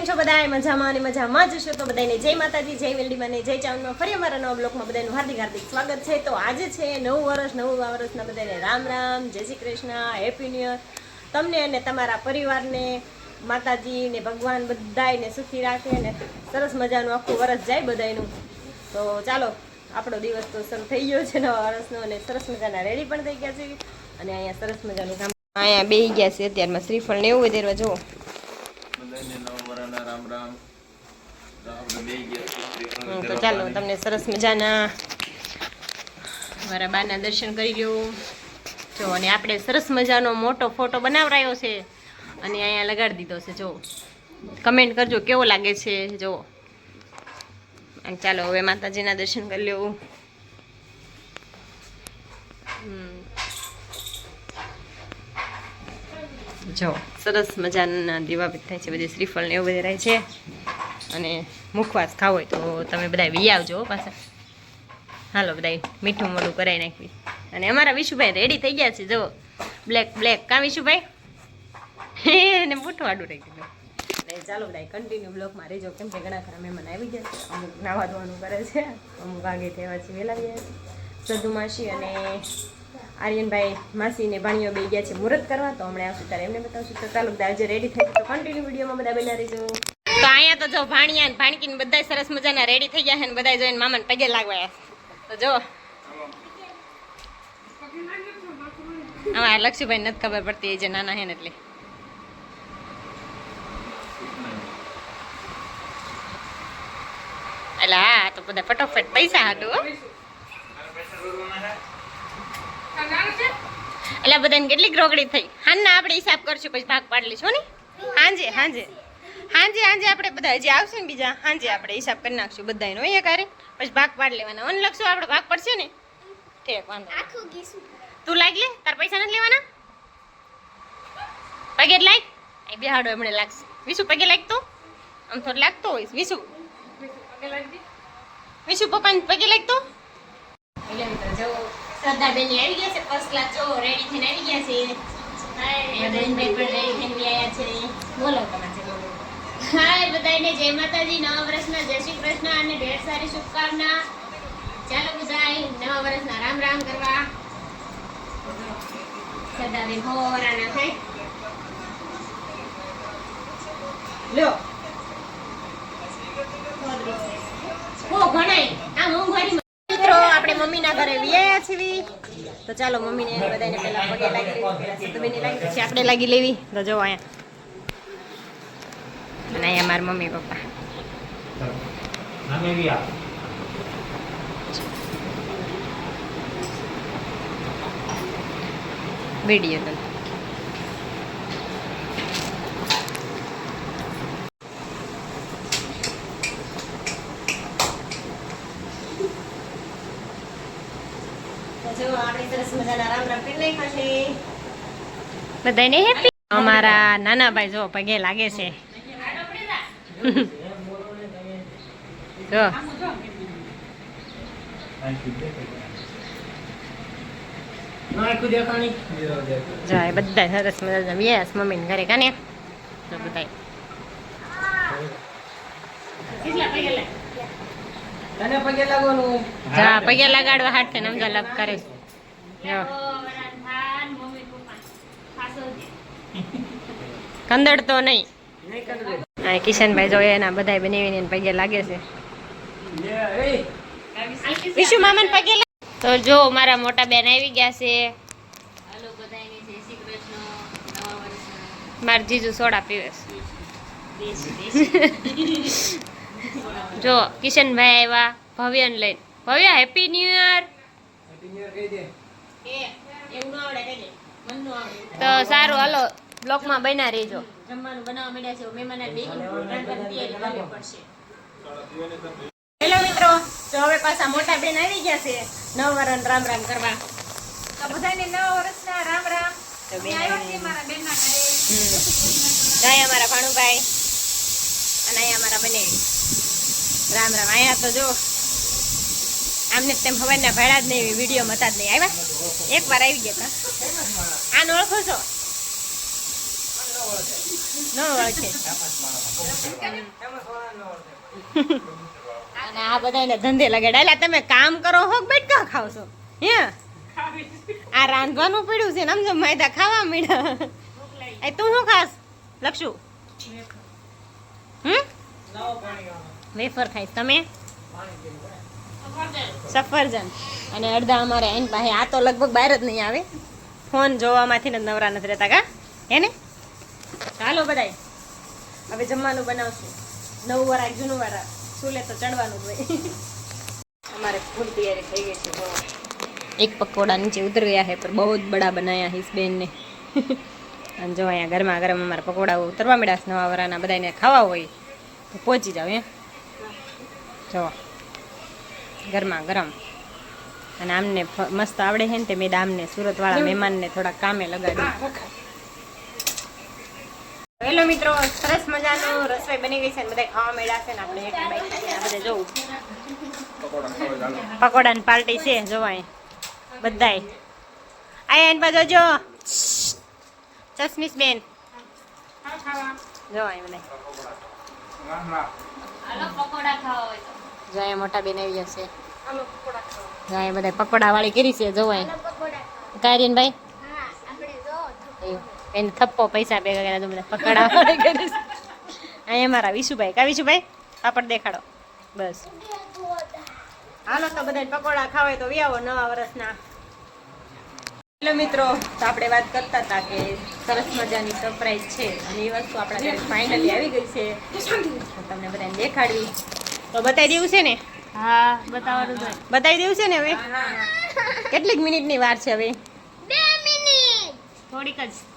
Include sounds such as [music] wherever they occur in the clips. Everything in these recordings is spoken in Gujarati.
કેમ છો બધા મજામાં અને મજામાં જ છો તો બધાને જય માતાજી, જય વેલડી અને જય ચાવનમાં ફરી અમારા નવા બ્લોકમાં બધાનું હાર્દિક હાર્દિક સ્વાગત છે. તો આજે છે નવું વર્ષ, નવું વર્ષના બધાને રામ રામ, જય Shri Krishna, happy new year. તમને અને તમારા પરિવારને માતાજી ને ભગવાન બધાને સુખી રાખે ને સરસ મજાનું આખું વર્ષ જાય બધાયનું. તો ચાલો, આપણો દિવસ તો શરૂ થઈ ગયો છે નવા વર્ષનો અને સરસ મજાના રેડી પણ થઈ ગયા છે. અને અહીંયા સરસ મજાનું કામ અહીંયા બે ગયા છે. અત્યારમાં શ્રીફળ ને એવું વધારવા જુઓ બધાને નવા વરાના રામ રામ તો ચાલો, તમને સરસ મજાના મારા બાના દર્શન કરી લો જો, અને આપણે સરસ મજાનો મોટો ફોટો બનાવરાયો છે. અને અહીંયા લગાડી દીધો છે, જો. કમેન્ટ કરજો, કેવો લાગે છે, જો. ચાલો, હવે માતાજીના દર્શન કરી લ્યો. જો, સરસ મજાના દીવા થાય છે, બધી શ્રીફળ ને એવું બધું રહે છે. અને મુખવાસ ખાવો હોય તો તમે બધા વી આવજો પાછા. હાલો બધા મીઠું મોઢું કરાવી નાખવી અને અમારા વિશુભાઈ રેડી થઈ ગયા છે જો બ્લેક બ્લેક કાં વિશુભાઈ? [laughs] એને મોટું આડું રહી ગયું એટલે ચાલો બધા કન્ટિન્યુ બ્લોકમાં રહેજો. કેમ કે ઘણા ખરા મહેમાન આવી ગયા છે. અમુક નાવા ધોવાનું કરે છે, અમુક આગે થયા છે વહેલા ગયા છે. સધુ માસી અને આર્યનભાઈ માસી ને ભાણીઓ બે ગયા છે મુહૂર્ત કરવા, તો હમણાં આવશું ત્યારે એમને બતાવશું. તો ચાલો બધા આજે રેડી થઈ તો કન્ટિન્યુ વિડીયોમાં બધા બેલા રહેજો. અહીંયા તો જો ભાણિયા ને ભાણકી બધા સરસ મજાના રેડી થઈ ગયા છે બધા જોઈને મામાને પગે લાગવાયા તો જો હા લક્ષ્મીભાઈ નથી ખબર પડતી, એ જે નાના હે ને એટલે. એટલે હા તો બધા ફટોફટ પૈસા હાટું એટલે બધાને કેટલીક રોકડી થઈ. હા ને આપણે હિસાબ કરશું, પછી ભાગ પાડી લઈશું ને? હાંજે હાંજે. હાંજે હાંજે આપણે બધા હજી આવશે ને બીજા. હાંજે આપણે હિસાબ કરી નાખશું બધાનો એ કારે પછી ભાગ પાડ લેવાના. અન લખશું આપણે ભાગ પડશે ને? ઠીક વાંધો. તું લાગ લે તાર પૈસા નથી લેવાના? પગે લાગ અહીં બેહાડો એમણે લાગશે. વિશુ પગે લાગતો આમ થોડું લાગતો હોય વિશુ? વિશુ પપ્પાને પગે લાગતો એટલે મિત્રો જો શ્રદ્ધા બેન આવી ગયા છે ફર્સ્ટ ક્લાસ જો રેડી થઈને આવી ગયા છે. મદનભાઈ પણ રેડી થઈને બી આવ્યા છે. બોલો તમારે હાય બધાને જય માતાજી, નવા વર્ષના, જય શ્રી કૃષ્ણ અને ઢેર સારી શુભકામના. ચાલો બધાય નવા વર્ષના રામ રામ કરવા. શ્રદ્ધાબેન હોરાના થાય. લ્યો ઓ ઘણાય આ મોંઘવારી આપણે મમ્મીના ઘરે વિયા છીએ તો ચાલો મમ્મીને બધાને પહેલા પગે લાગી લેવી. આપણે લાગી લેવી. તો જો અહીંયા. અને અહીંયા મારા મમ્મી પપ્પા વીડિયો તો બધાને હેપી અમારા નાના ભાઈ જો પગે લાગે છે જો જાય બધા સરસ મજાના વ્યાસ મમ્મીને ઘરે કાને તો બધા તને પગે લાગવાનું જા પગે લગાડવા હાથ થઈને સમજા લગ કરે છે જો કંદડ તો નહીં નહીં કરે આ કિશનભાઈ જોઈએ એના બધા બનાવીને પગે લાગે છે. વિશુ મામાને પગે તો જો મારા મોટા બેન આવી ગયા છે. માર જીજુ સોડા પીવે છે. [laughs] જો કિશનભાઈ આવ્યા ભવ્યન લઈને. ભવ્ય હેપી ન્યુ યર તો સારું હાલો. બ્લોકમાં બન્યા રહેજો. જમવાનું બનાવવા મળ્યા છે મહેમાન તૈયારી પડશે. હેલો મિત્રો તો હવે પાછા મોટા બેન આવી ગયા છે. નવ વરણ રામ રામ કરવા. તો બધાને નવ વર્ષના રામ રામ. તો બેન મારા બેનના ઘરે? અમારા ભાણુભાઈ. અને અહીંયા અમારા બને. રામ રામ. અહીંયા તો જો આમને તેમ હવાના ભાડા જ નહીં વીડિયો હતા જ નહીં આવ્યા. એક વાર આવી ગયા હતા. આને ઓળખો છો? ન ઓળખે અને આ બધાને ધંધે લગાડેલા તમે કામ કરો હો બેટકા ખાવ છો? હે? આ રાંધવાનું પડ્યું છે ને સમજો માયદા ખાવા મળ્યા એ તું શું ખાસ? લક્ષુ? હમ? વેફર ખાઈશ. તમે? સફરજન. અને અડધા અમારે એની પાસે, આ તો લગભગ બહાર જ નહીં આવે. ફોન જોવામાંથી જ નવરા નથી રહેતા, કા? હે ને? હાલો બધાય. હવે જમવાનું બનાવશું. નવું વરાક જૂનું વરાક ચૂલે તો ચડવાનું હોય. અમારે ફૂલ તૈયારી થઈ ગઈ છે એક પકોડા નીચે ઉતરવ્યા છે પણ બહુ જ બડા બનાવ્યા હિસ બેનને. અને જો અહીંયા ગરમા ગરમ અમારા પકોડા ઉતરવા મળ્યા નવા વરાના બધાને ખાવા હોય તો પહોંચી જાવ એ જો ગરમા ગરમ. અને આમને મસ્ત આવડે છે ને તે મેં આમને સુરતવાળા મહેમાનને થોડા કામે લગાડ્યું. હેલો મિત્રો સરસ મજાનું રસોઈ બની ગઈ છે ને બધા ખાવા મળ્યા છે ને આપણે એક બાઈક આપણે જોવું. પકોડા પકોડાની પાર્ટી છે જોવાય. બધાય. આય એન બાજુ જો. ચશ્મીશ બેન. જોવાય બધા જાય મોટા બેન આવી જશે. જાય બધા પકોડા વાળી કરી છે જોવાય. કારીન ભાઈ એને થપ્પો પૈસા ભેગા કર્યા તો બધા પકોડા વાળી કરી અહીંયા મારા વિશુભાઈ કા વિશુભાઈ? પાપડ દેખાડો. બસ. હાલો તો બધા પકોડા ખાવાય તો વ્યાવો નવા વર્ષના. હેલો મિત્રો તો આપણે વાત કરતા હતા કે સરસ મજાની સરપ્રાઈઝ છે અને એ વસ્તુ આપણા ઘરે ફાઇનલી આવી ગઈ છે. તમને બધાને દેખાડવી તો બતાવી દેવું છે ને? હા બતાવવાનું છે. બતાવી દેવું છે ને હવે? કેટલીક મિનિટની વાર છે હવે? થોડીક જ.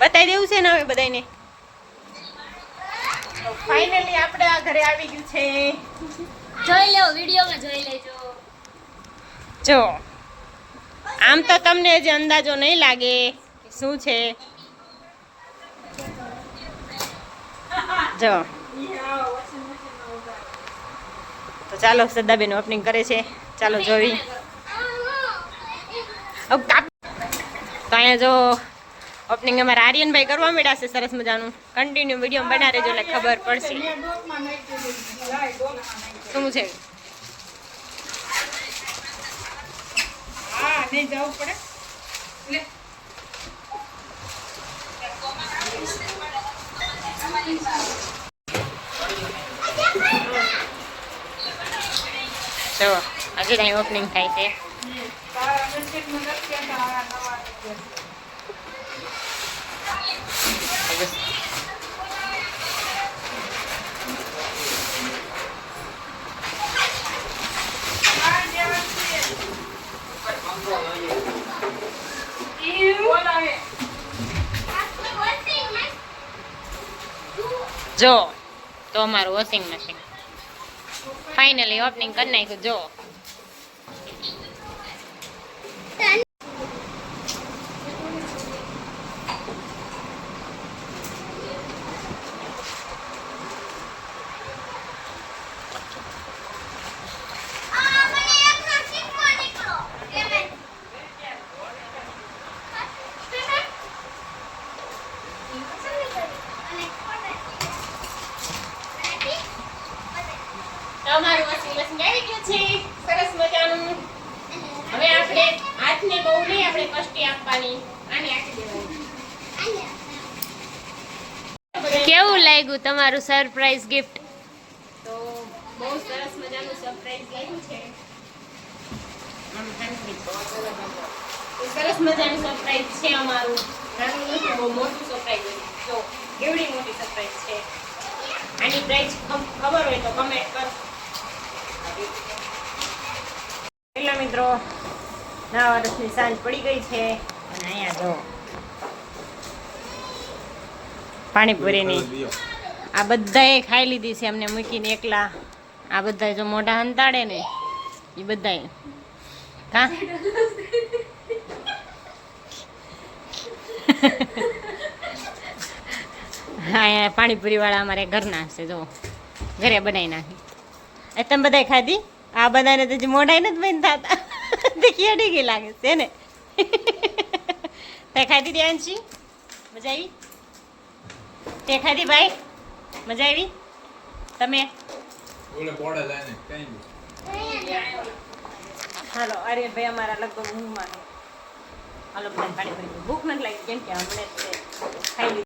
બતાવી દેવું છે ને હવે બધાને ફાઇનલી આપણે આ ઘરે આવી ગયું છે. જોઈ લો વિડીયોમાં જોઈ લેજો. જો આમ તો તમને હજી અંદાજો નહીં લાગે શું છે. જો. તો ચાલો સદાબેન ઓપનિંગ કરે છે. ચાલો જોવી તો અહીંયા જો ઓપનિંગ અમારા આર્યનભાઈ કરવા મળ્યા છે સરસ મજાનું. કન્ટિન્યુ વીડિયો બના રહેજો એટલે ખબર પડશે. શું છે? જો હજી ત્યાં ઓપનિંગ થાય છે. જો તો અમારું વોશિંગ મશીન ફાઇનલી ઓપનિંગ કરી નાખ્યું જો તો અમારું વોશિંગ મશીન આવી ગયું છે સરસ મજાનું હવે આપણે હાથને બહુ નહીં આપણે કષ્ટી આપવાની આને આપી દેવાની કેવું લાગ્યું તમારું સરપ્રાઈઝ ગિફ્ટ તો બહુ સરસ મજાનું સરપ્રાઈઝ લાગ્યું છે. આમ handmade. તો સરસ મજાનું સરપ્રાઈઝ છે અમારું. નાનું નથી બહુ મોટું સરપ્રાઈઝ જો કેવડી મોટી સરપ્રાઈઝ છે. આની પ્રાઇસ ખબર હોય તો કમેન્ટ કર. હેલો મિત્રો નવા વર્ષની સાંજ પડી ગઈ છે. અને અહીંયા જો. પાણીપુરીની. આ બધાએ ખાઈ લીધી છે અમને મૂકીને એકલા. આ બધા જો મોઢા હંતાડે ને એ બધાએ. કા અહીંયા પાણીપુરી વાળા અમારે ઘરના છે જો. ઘરે બનાવી નાખી. એ તમે બધાએ ખાધી? આ બધાને તો મોઢા મોઢાઈ નથી બંધ થતા દેખી [laughs] અડી ગઈ લાગે છે ને? તે ખાઈ દીધી મજા આવી? તે દી ભાઈ? મજા આવી? તમે? હાલો અરે ભાઈ અમારા લગભગ ઊંઘમાં. હાલો પાણી ભરી ભૂખ નથી લાગી કેમ કે હમણાં ખાઈ